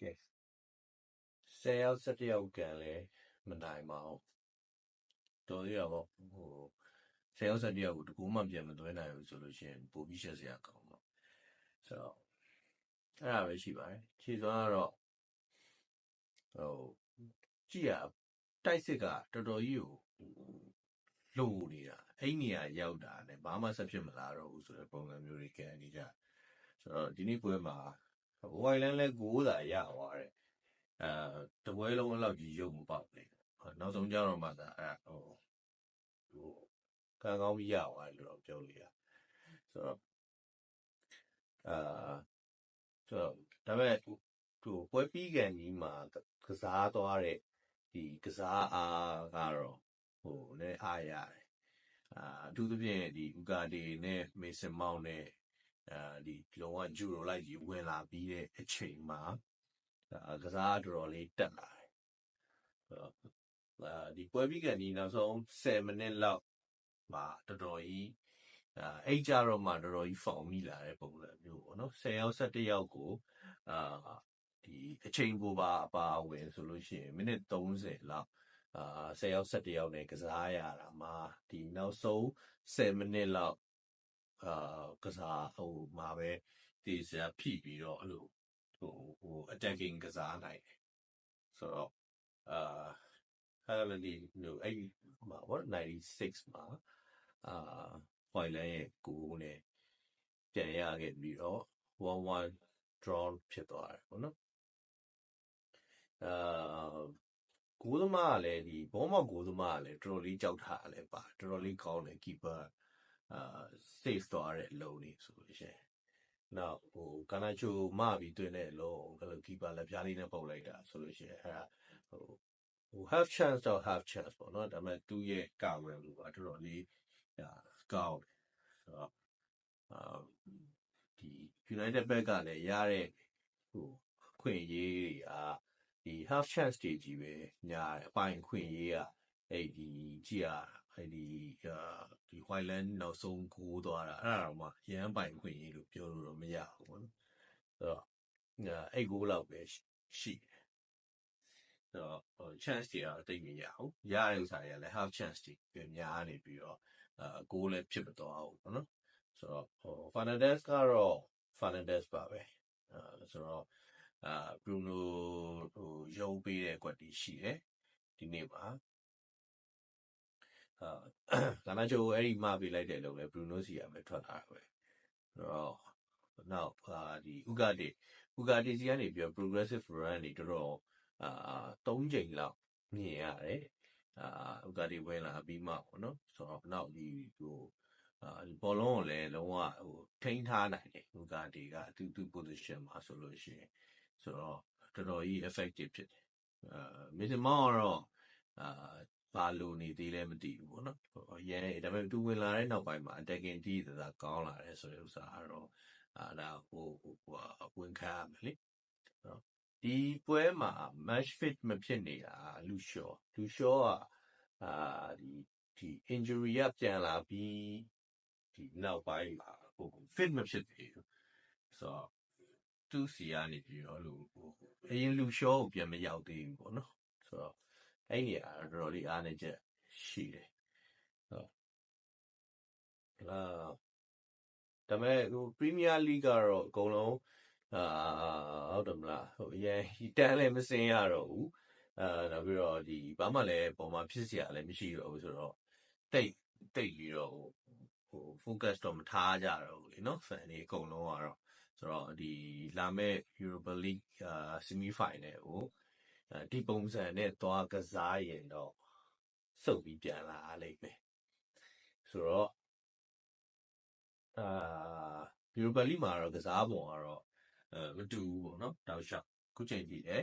ကဲ10ယောက်17ယောက်ကန်လဲမနိုင်ပါဘူး တော်ရပါဟို10ယောက်17ယောက်ကို တကူမှ ပြန်မသွဲနိုင်ဘူးဆိုလို့ရှိရင် ပိုပြီး ရှက်စရာကောင်းပါဆိုတော့ အဲ့ဒါပဲရှိပါတယ် ခြေစွမ်းကတော့ဟိုကြည့်ရတိုက်စစ်က တော်တော်ကြီးကိုလုံနေတာ အဲ့နေရာရောက်တာနဲ့ ဘာမှ ဆက်ဖြစ်မလာတော့ဘူးဆိုတဲ့ ပုံစံမျိုးတွေ ကန်နေကြဆိုတော့ ဒီနေ့ပွဲမှာ ဝိုင်လန်လဲ9သာရသွားတယ်အဲတပွဲလုံးအဲ့လောက်ကြီးရုပ်မပေါက်ဘူးနောက်ဆုံးကြတော့မှသာအဲ့ဟိုဟိုကံကောင်းပြီးရသွားတယ်လို့တော့ပြောလို့ရဆိုတော့အာဆိုတော့ဒါပေမဲ့ဟိုပွဲပြီးကန်ကြီးမှာကစားသွားတဲ့ဒီကစားအားကတော့ဟိုလည်းအားရတယ်အာအထူးသဖြင့်ဒီဥကာဒီနဲ့မေဆင်မောင်းနဲ့ အာဒီလုံးဝဂျူရိုလိုက်ကြီးဝင်လာပြီးတဲ့အချိန်မှာအာကစားတော်တော်လေးတက်လာတယ်ဆိုတော့အာဒီပွဲပြီးကန်ဒီနောက်ဆုံး7မိနစ်လောက်မှာတော်တော်ကြီးအာအဲ့ကြတော့မှတော်တော်ကြီးဖောင်မိလာတဲ့ပုံစံမျိုးပေါ့နော်10ယောက်17ယောက်ကိုအာဒီအချိန်ကိုပါအပါဝင်ဆိုလို့ရှိရင်မိနစ်30လောက်အာ10ယောက်17ယောက်နဲ့ကစားရတာမှာဒီနောက်ဆုံး7မိနစ်လောက် အာကစားဟိုမှာပဲဒီစရာဖိပြီးတော့အဲ့လိုဟိုဟို attacking ကစားနိုင်တယ်ဆိုတော့အာအဲ့လိုဒီလိုအဲ့မှာ what 96မှာအာ Hoyland ရဲ့ကိုနဲ့ပြန်ရခဲ့ပြီးတော့1-1 draw ဖြစ်သွားတယ်ပေါ့နော်အာကိုသမားကလည်းဒီဘောမောက်ကိုသမားကလည်းတော်တော်လေးကြောက်ထားတယ်ပါတော်တော်လေးကောင်းတယ် keeper အာ safe သွားတဲ့အလုံးလေးဆိုလို့ရှိရင်နောက်ဟိုကာနာချိုမပြီးတွင်တဲ့အလုံးအဲ့လို keeper လက်ပြားလေးနဲ့ပုတ်လိုက်တာဆိုလို့ရှိရင်အဲ့ဒါဟိုဟို half chance တော့ half chance ပေါ့နော်ဒါပေမဲ့သူ့ရဲ့ကာဝယ်လို့ပါတော်တော်လေးကောင်းတယ်ဆိုတော့အာဒီ United ဘက်ကလည်းရတဲ့ဟိုခွင့်ရေးတွေကဒီ half chance တွေကြီးပဲညားတယ်အပိုင်ခွင့်ရေးကအဲ့ဒီကြည့်ရအဲ့ဒီအာ ဒီ Highland နောက်ဆုံးကိုးသွားတာအဲ့ဒါတော့မှရန်ပိုင်ခွင့်ရေးလို့ပြောလို့တော့မရဘူးပေါ့နော်ဆိုတော့အဲ့ကိုလောက်ပဲရှိတယ်ဆိုတော့ဟို chance တွေကတော့တိတ်မရဘူးရတဲ့ဥစ္စာတွေကလည်း half chance တွေပြန်များနေပြီးတော့အာကိုးလည်းဖြစ်မသွားဘူးပေါ့နော်ဆိုတော့ဟို Fernandez ကတော့ Fernandez ပါပဲအာဆိုတော့အာ Bruno ဟိုရုံးပေးတဲ့ကွက်တီရှိတယ်ဒီနေ့မှာ အာလာနာချိုအဲ့ဒီမှာပေးလိုက်တဲ့လုံးလဲ Bruno စီကပဲထွက်လာတာပဲဆိုတော့နောက်အာဒီဥကတိဥကတိစီကနေပြီး progressive run တွေတော်တော်အာ၃ချိန်လောက်မြင်ရတယ်အာဥကတိဝင်လာပြီးမှပေါ့နော်ဆိုတော့နောက်ဒီဟိုအာဘောလုံးကိုလည်းလုံးဝဟိုထိန်းထားနိုင်တယ်ဥကတိကအတူတူ position မှာဆိုလို့ရှိရင်ဆိုတော့တော်တော်ကြီး effective ဖြစ်တယ်အာမစ်မောင်ကတော့အာ ဘာလို့နေသေးလဲမသိဘူးပေါ့နော်ရဲဒါပေမဲ့သူဝင်လာတဲ့နောက်ပိုင်းမှာ attacking တီးသာကောင်းလာတယ်ဆိုတဲ့ဥစ္စာကတော့အာဒါဟိုဟိုဝင်ခံရမယ်လေဒီပွဲမှာ match fit မဖြစ်နေတာလူရှော့လူရှော့ကအာဒီဒီ injury ကပြန်လာပြီးဒီနောက်ပိုင်းမှာဟို fit မဖြစ်သေးဘူးဆိုတော့သူ့စီကနေပြီးတော့လို့ဟိုအရင်လူရှော့ကိုပြန်မရောက်သေးဘူးပေါ့နော်ဆိုတော့ အဲ့ဒီအတော်တော်လေးအားနေချက်ရှိတယ်ဟုတ်အာဒါပေမဲ့ဟို Premier League ကတော့အကုန်လုံးအာဟုတ်တယ်မလားဟိုအရင်တန်းလည်းမစင်းရတော့ဘူးအာနောက်ပြီးတော့ဒီဘာမှလည်းပုံမှန်ဖြစ်เสียလည်းမရှိတော့ဘူးဆိုတော့တိတ်တိတ်ပြီးတော့ဟို focus တော့မထားကြတော့ဘူးလေနော် fan တွေအကုန်လုံးကတော့ဆိုတော့ဒီလာမဲ့ Europa League အာ semi final ကို ဒီပုံစံနဲ့သွားကစားရင်တော့စုပ်ပြီးပြန်လာလိမ့်မယ်ဆိုတော့အာ Europa League မှာတော့ကစားပုံကတော့အဲမတူဘူးပေါ့နော်တောက်လျှောက်ခုချိန်ကြည့်တယ်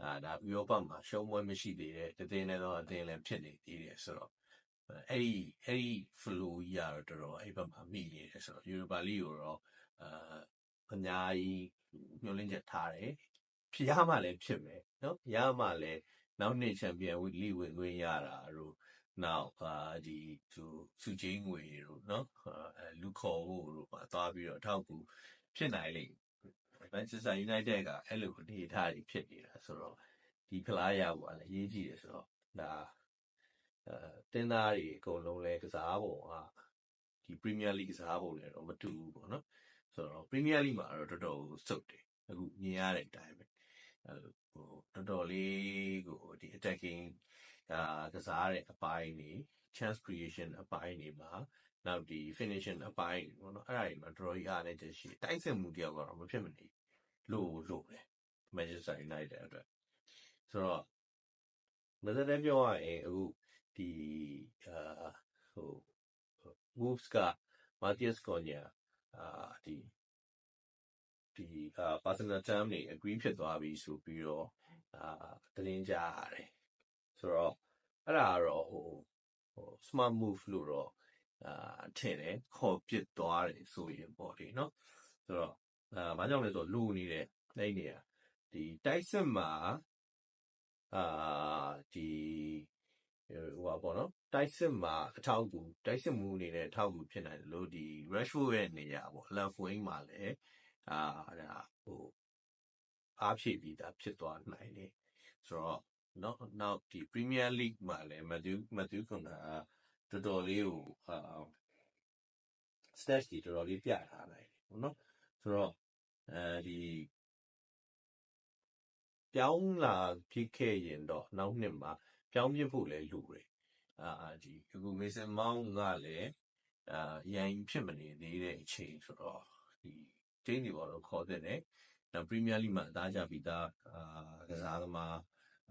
ဒါဒါဥရောပမှာရှုံးပွဲမရှိသေးတဲ့တသင်းနဲ့တော့အသင်းလည်းဖြစ်နေသေးတယ်ဆိုတော့အဲ့ဒီအဲ့ဒီ flow ကြီးကတော့တော်တော်အဲ့ဘက်မှာမိနေတယ်ဆိုတော့ Europa League ကိုတော့အာအများကြီးမျှော်လင့်ချက်ထားတယ် ဖြစ်ရမှလည်းဖြစ်မယ်နော်ရမှလည်းနောက်နှစ်ချန်ပီယံလိဝင်ခွင့်ရတာတို့နောက်အာဒီသူစုချင်းငွေတို့နော်အဲလူခေါ်ဖို့တို့ပါသွားပြီးတော့အထောက်ကူဖြစ်နိုင်လိမ့်မယ် Manchester United ကအဲ့လိုအနေအထားကြီးဖြစ်နေတာဆိုတော့ဒီဖလားရဖို့ကလည်းအရေးကြီးတယ်ဆိုတော့ဒါအဲတင်းသားတွေအကုန်လုံးလဲကစားပုံကဒီ Premier League ကစားပုံလည်းတော့မတူဘူးပေါ့နော်ဆိုတော့ Premier League မှာတော့တော်တော်စုပ်တယ်အခုမြင်ရတဲ့အတိုင်းပဲအဲ ဟိုတော်တော်လေးကိုဒီ attacking အာကစားတဲ့အပိုင်းတွေ chance creation အပိုင်းတွေမှာနောက်ဒီ finishing အပိုင်းတွေပေါ့နော်အဲ့ဒါတွေမှာ draw ရတဲ့ချက်ရှိတိုက်စစ်မှုတယောက်ကတော့မဖြစ်မနေလို့လို့တယ် Manchester United အတွက်ဆိုတော့မစတဲ့ပြောရရင်အခုဒီအာဟို Wolves က Matthias Cunha အာဒီ ဒီအာ personal term တွေ agree ဖြစ်သွားပြီဆိုပြီးတော့အာတင်းကြရတယ်ဆိုတော့အဲ့ဒါကတော့ဟိုဟို smart move လို့တော့အာထင်တယ်ခေါ်ပစ်သွားတယ်ဆိုရင်ပေါ့လေနော်ဆိုတော့အာဘာကြောင့်လဲဆိုတော့လူနေတဲ့အဲ့နေရဒီတိုက်စစ်မှာအာဒီဟိုပါပေါ့နော်တိုက်စစ်မှာအထောက်အကူတိုက်စစ်မှုအနေနဲ့အထောက်အကူဖြစ်နိုင်တယ်လို့ဒီ Rashford ရဲ့နေရာပေါ့ left wing မှာလည်း အာဒါဟိုအားဖြည့်ပြီးသားဖြစ်သွားနိုင်တယ်ဆိုတော့နော်နောက်ဒီ Premier League မှာလည်း Matthew Matthew Cunha ကတော်တော်လေးကိုအာ stats တွေတော်တော်လေးပြထားနိုင်တယ်ပေါ့နော်ဆိုတော့အဲဒီပြောင်းလာဖြစ်ခဲ့ရင်တော့နောက်နှစ်မှာပြောင်းပြဖို့လည်းလိုတယ်အာဒီအခု Mason Mount ကလည်းအာရန်ဖြစ်မနေသေးတဲ့အချိန်ဆိုတော့ဒီ တင်းတွေပေါ်တော့ခေါ်တဲ့တယ်နောက် Premier League မှာအသားကြပြီးသားအာကစားသမား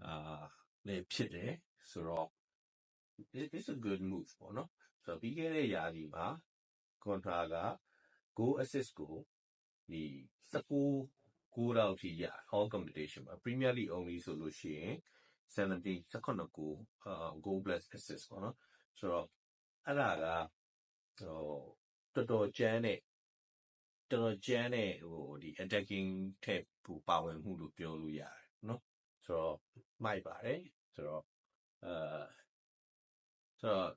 အာလည်းဖြစ်တယ်ဆိုတော့ it's a good move ပေါ့နော်ဆိုတော့ပြီးခဲ့တဲ့ရာသီမှာ contra က goal assist ကိုဒီ19 goal လောက်ထိရ all competition မှာ Premier League only ဆိုလို့ရှိရင်70 19 goal အာ goal plus assist ပေါ့နော်ဆိုတော့အဲ့ဒါကဟိုတော်တော်ကျန်းတဲ့ တော်တော်ကျန်းတဲ့ဟိုဒီ attacking ထက်ပူပါဝင်မှုလို့ပြောလို့ရတယ်နော်ဆိုတော့မိုက်ပါတယ်ဆိုတော့အာဆိုတော့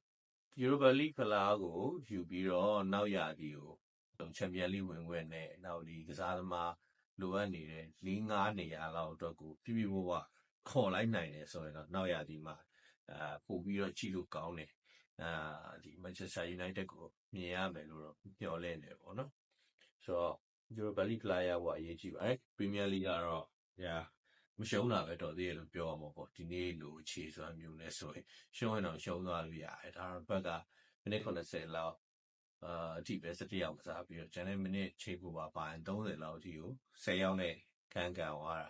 Europa League ဖလားကိုယူပြီးတော့နောက်ရာသီကိုချန်ပီယံလိဝင်ခွင့်နဲ့နောက်ဒီကစားသမားလိုအပ်နေတဲ့၄၅နေရာလောက်အတွက်ကိုပြပြမဝခေါ်လိုက်နိုင်တယ်ဆိုရင်တော့နောက်ရာသီမှာအာပို့ပြီးတော့ကြည့်လို့ကောင်းတယ်အာဒီ Manchester United ကိုမြင်ရမယ်လို့တော့မျှော်လင့်နေပေါ့နော် ဆိုတော့ Europa League ဖလားရဖို့အရေးကြီးပါတယ် Premier League ကတော့ yeah မရှုံးတာပဲတော်သေးတယ်လို့ပြောရမှာပေါ့ဒီနေ့လိုအခြေစွမ်းမျိုးနဲ့ဆိုရင်ရှုံးရင်တော့ရှုံးသွားလို့ရတယ်ဒါတော့ဘက်ကမိနစ်80လောက်အာအထိပဲ17ယောက်ကစားပြီးတော့ကျန်တဲ့မိနစ်ချိန်ပိုပါပါရင်30လောက်အထိကို10ယောက်နဲ့ခံကန်သွားတာ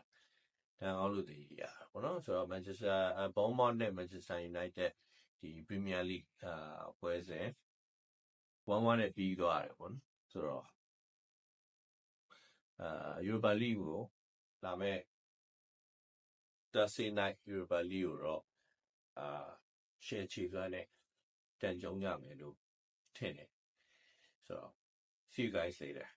တန်အောင်လို့တည်ရတာပေါ့နော်ဆိုတော့ Manchester Bournemouth နဲ့ Manchester United ဒီ Premier League အာပွဲစဉ်1-1နဲ့ပြီးသွားတယ်ပေါ့နော်ဆိုတော့ အာ Europa League ကိုလာမဲ့ Thursday night Europa League ကိုတော့အာ share ချေစွမ်းနဲ့တန်ကြုံကြမယ်လို့ထင်တယ်ဆိုတော့ see you guys later